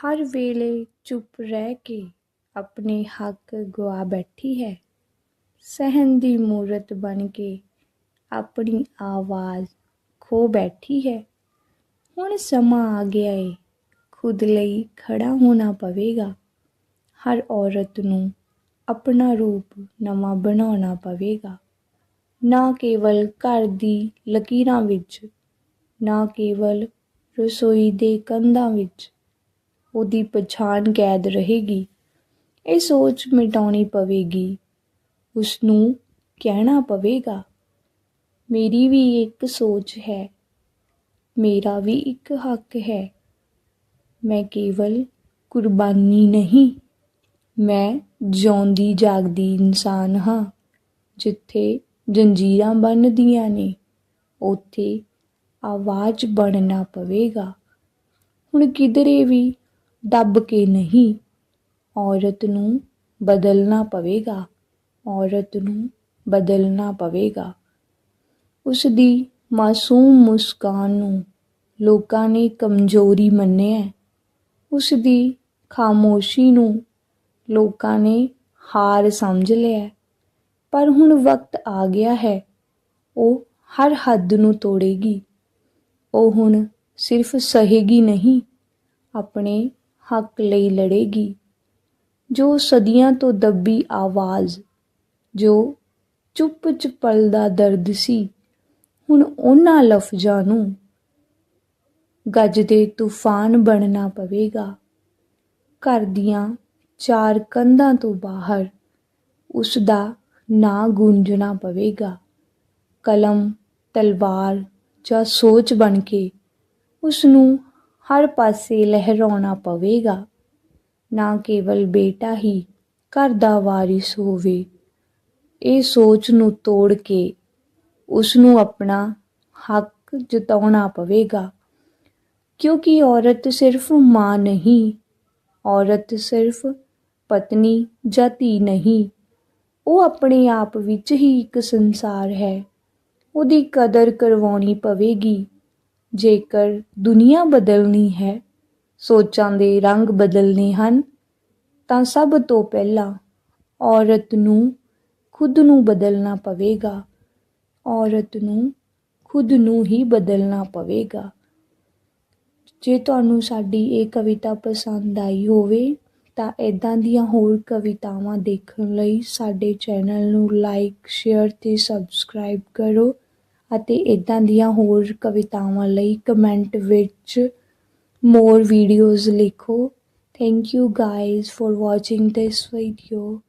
ਹਰ ਵੇਲੇ ਚੁੱਪ ਰਹਿ ਕੇ ਆਪਣੇ ਹੱਕ ਗਵਾ ਬੈਠੀ ਹੈ। ਸਹਿਣ ਦੀ ਮੂਰਤ ਬਣ ਕੇ ਆਪਣੀ ਆਵਾਜ਼ ਖੋ ਬੈਠੀ ਹੈ। ਹੁਣ ਸਮਾਂ ਆ ਗਿਆ ਏ, ਖੁਦ ਲਈ ਖੜਾ ਹੋਣਾ ਪਵੇਗਾ। ਹਰ ਔਰਤ ਨੂੰ ਆਪਣਾ ਰੂਪ ਨਵਾਂ ਬਣਾਉਣਾ ਪਵੇਗਾ। ਨਾ ਕੇਵਲ ਘਰ ਦੀ ਲਕੀਰਾਂ ਵਿੱਚ, ਨਾ ਕੇਵਲ ਰਸੋਈ ਦੇ ਕੰਧਾਂ ਵਿੱਚ ਉਹਦੀ ਪਛਾਣ ਕੈਦ ਰਹੇਗੀ। ਇਹ ਸੋਚ ਮਿਟਾਉਣੀ ਪਵੇਗੀ। ਉਸ ਨੂੰ ਕਹਿਣਾ ਪਵੇਗਾ, ਮੇਰੀ ਵੀ ਇੱਕ ਸੋਚ ਹੈ, ਮੇਰਾ ਵੀ ਇੱਕ ਹੱਕ ਹੈ। ਮੈਂ ਕੇਵਲ ਕੁਰਬਾਨੀ ਨਹੀਂ, ਮੈਂ ਜਿਉਂਦੀ ਜਾਗਦੀ ਇਨਸਾਨ ਹਾਂ, ਜਿੱਥੇ ਜੰਜੀਰਾਂ ਬੰਨਦੀਆਂ ਨੇ, ਉੱਥੇ ਆਵਾਜ਼ ਬਣਨਾ ਪਵੇਗਾ। ਹੁਣ ਕਿਧਰੇ ਵੀ ਦੱਬ ਕੇ ਨਹੀਂ। ਔਰਤ ਨੂੰ ਬਦਲਣਾ ਪਵੇਗਾ। ਔਰਤ ਨੂੰ ਬਦਲਣਾ ਪਵੇਗਾ। ਉਸ ਦੀ ਮਾਸੂਮ ਮੁਸਕਾਨ ਨੂੰ ਲੋਕਾਂ ਨੇ ਕਮਜ਼ੋਰੀ ਮੰਨਿਆ ਉਸ ਦੀ ਖਾਮੋਸ਼ੀ ਨੂੰ ਲੋਕਾਂ ਨੇ ਹਾਰ ਸਮਝ ਲਿਆ ਪਰ ਹੁਣ ਵਕਤ ਆ ਗਿਆ ਹੈ। ਉਹ ਹਰ ਹੱਦ ਨੂੰ ਤੋੜੇਗੀ। ਉਹ ਹੁਣ ਸਿਰਫ ਸਹੇਗੀ ਨਹੀਂ, ਆਪਣੇ ਹੱਕ ਲਈ ਲੜੇਗੀ। ਜੋ ਸਦੀਆਂ ਤੋਂ ਦੱਬੀ ਆਵਾਜ਼, ਜੋ ਚੁੱਪ ਚ ਪਲਦਾ ਦਰਦ ਸੀ, ਹੁਣ ਉਹਨਾਂ ਲਫ਼ਜ਼ਾਂ ਨੂੰ ਗੱਜਦੇ ਤੂਫਾਨ ਬਣਨਾ ਪਵੇਗਾ। ਘਰ ਦੀਆਂ ਚਾਰ ਕੰਧਾਂ ਤੋਂ ਬਾਹਰ ਉਸ ਦਾ ਨਾਂ ਗੂੰਜਣਾ ਪਵੇਗਾ। ਕਲਮ, ਤਲਵਾਰ ਜਾਂ ਸੋਚ ਬਣ ਕੇ ਉਸ ਨੂੰ ਹਰ ਪਾਸੇ ਲਹਿਰਾਉਣਾ ਪਵੇਗਾ। ਨਾ ਕੇਵਲ ਬੇਟਾ ਹੀ ਘਰ ਦਾ ਵਾਰਿਸ ਹੋਵੇ। ਇਹ ਸੋਚ ਨੂੰ ਤੋੜ ਕੇ ਉਸ ਨੂੰ ਆਪਣਾ ਹੱਕ ਜਤਾਉਣਾ ਪਵੇਗਾ। ਕਿਉਂਕਿ ਔਰਤ ਸਿਰਫ ਮਾਂ ਨਹੀਂ, ਔਰਤ ਸਿਰਫ ਪਤਨੀ ਜਾਂ ਧੀ ਨਹੀਂ। ਉਹ ਆਪਣੇ ਆਪ ਵਿੱਚ ਹੀ ਇੱਕ ਸੰਸਾਰ ਹੈ। ਉਹਦੀ ਕਦਰ ਕਰਵਾਉਣੀ ਪਵੇਗੀ। ਜੇਕਰ ਦੁਨੀਆ ਬਦਲਣੀ ਹੈ, ਸੋਚਾਂ ਦੇ ਰੰਗ ਬਦਲਨੇ ਹਨ, ਤਾਂ ਸਭ ਤੋਂ ਪਹਿਲਾਂ ਔਰਤ ਨੂੰ ਖੁਦ ਨੂੰ ਬਦਲਣਾ ਪਵੇਗਾ। ਔਰਤ ਨੂੰ ਖੁਦ ਨੂੰ ਹੀ ਬਦਲਣਾ ਪਵੇਗਾ। ਜੇ ਤੁਹਾਨੂੰ ਸਾਡੀ ਇਹ ਕਵਿਤਾ ਪਸੰਦ ਆਈ ਹੋਵੇ, ਤਾਂ ਇਦਾਂ ਦੀਆਂ ਹੋਰ ਕਵਿਤਾਵਾਂ ਦੇਖਣ ਲਈ ਸਾਡੇ ਚੈਨਲ ਨੂੰ ਲਾਈਕ, ਸ਼ੇਅਰ ਤੇ ਸਬਸਕ੍ਰਾਈਬ ਕਰੋ। ਅਤੇ ਇੱਦਾਂ ਦੀਆਂ ਹੋਰ ਕਵਿਤਾਵਾਂ ਲਈ ਕਮੈਂਟ ਵਿੱਚ ਮੋਰ ਵੀਡੀਓਜ਼ ਲਿਖੋ thank you guys for watching this video